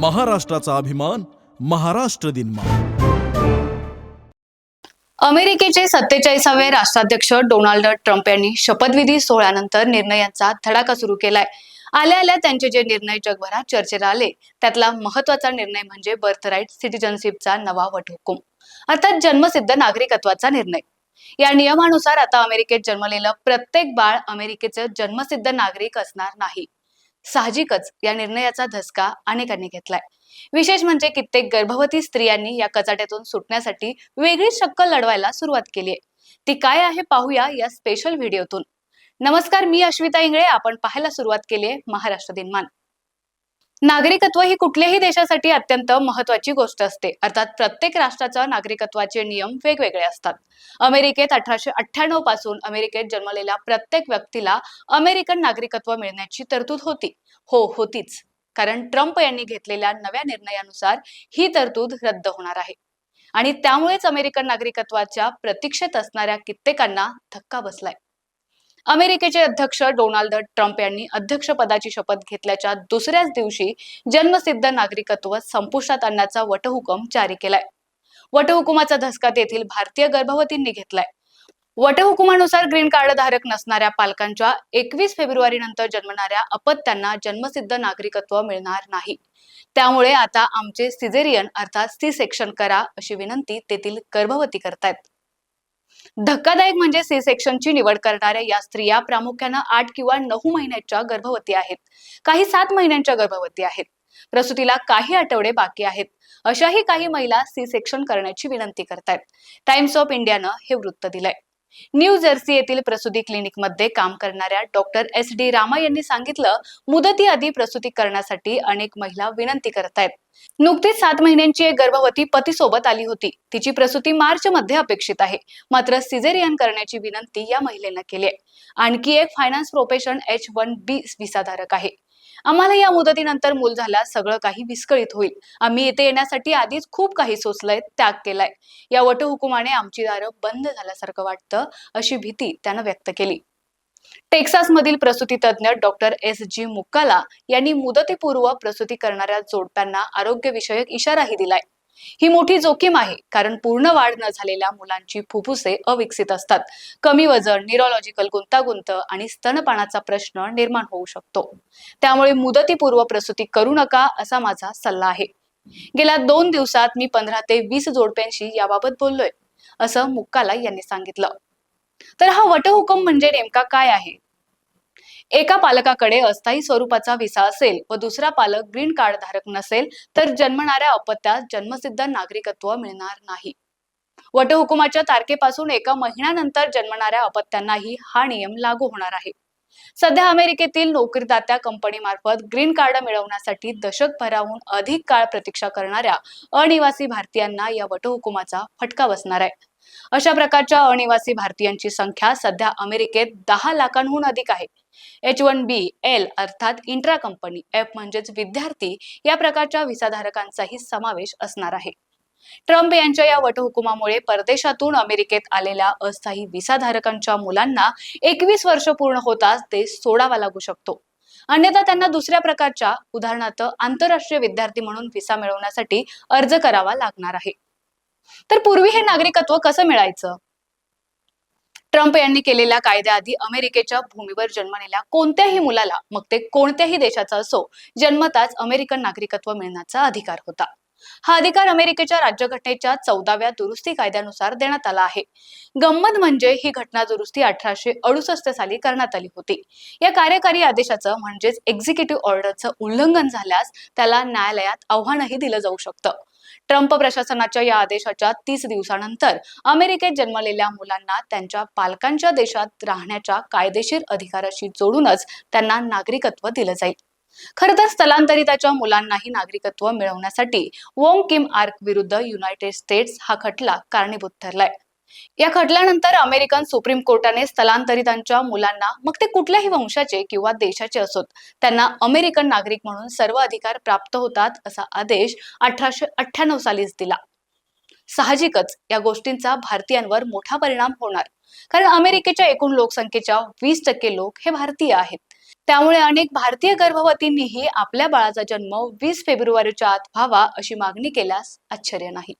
महाराष्ट्राचा अभिमान महाराष्ट्र दिन अमेरिकेचे सत्तेचाळीसावे राष्ट्राध्यक्ष डोनाल्ड ट्रम्प यांनी शपथविधी सोहळ्यानंतर निर्णयांचा धडाका सुरू केलाय. आल्या आल्या त्यांचे जे निर्णय जगभरात चर्चेला आले त्यातला महत्त्वाचा निर्णय म्हणजे बर्थराईट सिटिझनशिपचा नवा वटहुकूम. अर्थात जन्मसिद्ध नागरिकत्वाचा निर्णय. या नियमानुसार आता अमेरिकेत जन्मलेलं प्रत्येक बाळ अमेरिकेचं जन्मसिद्ध नागरिक असणार नाही. साहजिकच या निर्णयाचा धसका अनेकांनी घेतलाय. विशेष म्हणजे कित्येक गर्भवती स्त्रियांनी या कचाट्यातून सुटण्यासाठी वेगळी शक्कल लढवायला सुरुवात केली आहे ती काय आहे पाहूया या स्पेशल व्हिडिओतून नमस्कार मी अश्विता इंगळे. आपण पाहायला सुरुवात केली आहे महाराष्ट्र दिनमान. नागरिकत्व ही कुठल्याही देशासाठी अत्यंत महत्वाची गोष्ट असते. अर्थात प्रत्येक राष्ट्राच्या नागरिकत्वाचे नियम वेगवेगळे असतात. अमेरिकेत अठराशे अठ्ठ्याण्णवपासून अमेरिकेत जन्मलेल्या प्रत्येक व्यक्तीला अमेरिकन नागरिकत्व मिळण्याची तरतूद होती. हो होतीच. कारण ट्रम्प यांनी घेतलेल्या नव्या निर्णयानुसार ही तरतूद रद्द होणार आहे. आणि त्यामुळेच अमेरिकन नागरिकत्वाच्या प्रतीक्षेत असणाऱ्या कित्येकांना धक्का बसलाय. अमेरिकेचे अध्यक्ष डोनाल्ड ट्रम्प यांनी अध्यक्षपदाची शपथ घेतल्याच्या दुसऱ्याच दिवशी जन्मसिद्ध नागरिकत्व संपुष्टात आणण्याचा वटहुकम जारी केलाय. वटहुकुमाचा धसका तेथील भारतीय गर्भवतींनी घेतलाय. वटहुकुमानुसार ग्रीन कार्ड धारक नसणाऱ्या पालकांच्या एकवीस फेब्रुवारी नंतर जन्मणाऱ्या अपत्यांना जन्मसिद्ध नागरिकत्व मिळणार नाही. त्यामुळे आता आमचे सिझेरियन अर्थात सी सेक्शन करा अशी विनंती तेथील गर्भवती करतायत. धक्कादायक म्हणजे सी सेक्शनची निवड करणाऱ्या या स्त्रिया प्रामुख्यानं आठ किंवा नऊ महिन्याच्या गर्भवती आहेत. काही सात महिन्यांच्या गर्भवती आहेत. प्रसूतीला काही आठवडे बाकी आहेत. अशाही काही महिला सी सेक्शन करण्याची विनंती करतायत. टाइम्स ऑफ इंडियानं हे वृत्त दिलंय. न्यू जर्सी येथील प्रसूती क्लिनिकमध्ये काम करणाऱ्या डॉक्टर एस डी रामा यांनी सांगितलं मुदतीआधी प्रसूती करण्यासाठी अनेक महिला विनंती करतायत. नुकतीच सात महिन्यांची एक गर्भवती पतीसोबत आली होती. तिची प्रसूती मार्च मध्ये अपेक्षित आहे. मात्र सिझेरियन करण्याची विनंती या महिलेनं केली आहे. आणखी एक finance profession H one B विसाधारक आहे. आम्हाला या मुदतीनंतर मूल झाला सगळं काही विस्कळीत होईल. आम्ही इथे येण्यासाठी आधीच खूप काही सोचलंय त्याग केलाय. या वटहुकुमाने आमची दारं बंद झाल्यासारखं वाटतं अशी भीती त्यानं व्यक्त केली. टेक्सास मधील प्रसूती तज्ज्ञ डॉक्टर एस. जी. मुक्काला यांनी मुदतीपूर्व प्रसूती करणाऱ्या जोडप्यांना आरोग्यविषयक इशाराही दिलाय. ही मोठी जोखीम आहे कारण पूर्ण वाढ न झालेल्या मुलांची फुफ्फुसे अविकसित असतात. कमी वजन न्यूरोलॉजिकल गुंतागुंत आणि स्तनपानाचा प्रश्न निर्माण होऊ शकतो. त्यामुळे मुदतीपूर्व प्रसूती करू नका असा माझा सल्ला आहे. गेल्या दोन दिवसात मी पंधरा ते वीस जोडप्यांशी याबाबत बोललोय असं मुक्काला यांनी सांगितलं. तर हा वटहुकम म्हणजे नेमका काय आहे? एका पालकाकडे अस्थायी स्वरूपाचा विसा असेल व दुसरा पालक ग्रीन कार्ड धारक नसेल तर जन्मणाऱ्या अपत्यास जन्मसिद्ध नागरिकत्व मिळणार नाही. वटहुकुमाच्या तारखेपासून एका महिन्यानंतर जन्मणाऱ्या अपत्यांनाही हा नियम लागू होणार आहे. सध्या अमेरिकेतील नोकरीदात्या कंपनीमार्फत ग्रीन कार्ड मिळवण्यासाठी दशकभराहून अधिक काळ प्रतीक्षा करणाऱ्या अनिवासी भारतीयांना या वटहुकुमाचा फटका बसणार आहे. अशा प्रकारच्या अनिवासी भारतीयांची संख्या सध्या अमेरिकेत दहा लाखांहून अधिक आहे. एच वन बी एल अर्थात इंट्रा कंपनी एफ म्हणजेच विद्यार्थी या प्रकारच्या विसाधारकांचाही समावेश असणार आहे. ट्रम्प यांच्या या वटहुकुमामुळे परदेशातून अमेरिकेत आलेल्या अस्थायी विसाधारकांच्या मुलांना एकवीस वर्ष पूर्ण होताच ते सोडावा लागू शकतो. अन्यथा त्यांना दुसऱ्या प्रकारच्या उदाहरणार्थ आंतरराष्ट्रीय विद्यार्थी म्हणून व्हिसा मिळवण्यासाठी अर्ज करावा लागणार आहे. तर पूर्वी हे नागरिकत्व कसं मिळायचं? ट्रम्प यांनी केलेल्या कायद्याआधी अमेरिकेच्या भूमीवर जन्मलेल्या कोणत्याही मुलाला मग ते कोणत्याही देशाचा असो जन्मताच अमेरिकन नागरिकत्व मिळण्याचा अधिकार होता. हा अधिकार अमेरिकेच्या राज्यघटनेच्या चौदाव्या दुरुस्ती कायद्यानुसार देण्यात आला आहे. गंमत म्हणजे ही घटना दुरुस्ती अठराशे अडुसष्ट साली करण्यात आली होती. या कार्यकारी आदेशाचं म्हणजेच एक्झिक्युटिव्ह ऑर्डरचं उल्लंघन झाल्यास त्याला न्यायालयात आव्हानही दिलं जाऊ शकतं. ट्रम्प प्रशासनाच्या या आदेशाच्या तीस दिवसानंतर अमेरिकेत जन्मलेल्या मुलांना त्यांच्या पालकांच्या देशात राहण्याच्या कायदेशीर अधिकाराशी जोडूनच त्यांना नागरिकत्व दिलं जाईल. खर तर स्थलांतरिताच्या मुलांनाही नागरिकत्व मिळवण्यासाठी वोंग किम आर्क विरुद्ध युनायटेड स्टेट्स हा खटला कारणीभूत ठरलाय. या खटल्यानंतर अमेरिकन सुप्रीम कोर्टाने स्थलांतरितांच्या मुलांना मग ते कुठल्याही वंशाचे किंवा देशाचे असोत त्यांना अमेरिकन नागरिक म्हणून सर्व अधिकार प्राप्त होतात असा आदेश अठराशे अठ्ठ्याण्णव सालीच दिला. साहजिकच या गोष्टींचा भारतीयांवर मोठा परिणाम होणार. कारण अमेरिकेच्या एकूण लोकसंख्येच्या वीस टक्के लोक हे भारतीय आहेत. त्यामुळे अनेक भारतीय गर्भवतींनीही आपल्या बाळाचा जन्म वीस फेब्रुवारीच्या आत व्हावा अशी मागणी केल्यास आश्चर्य नाही.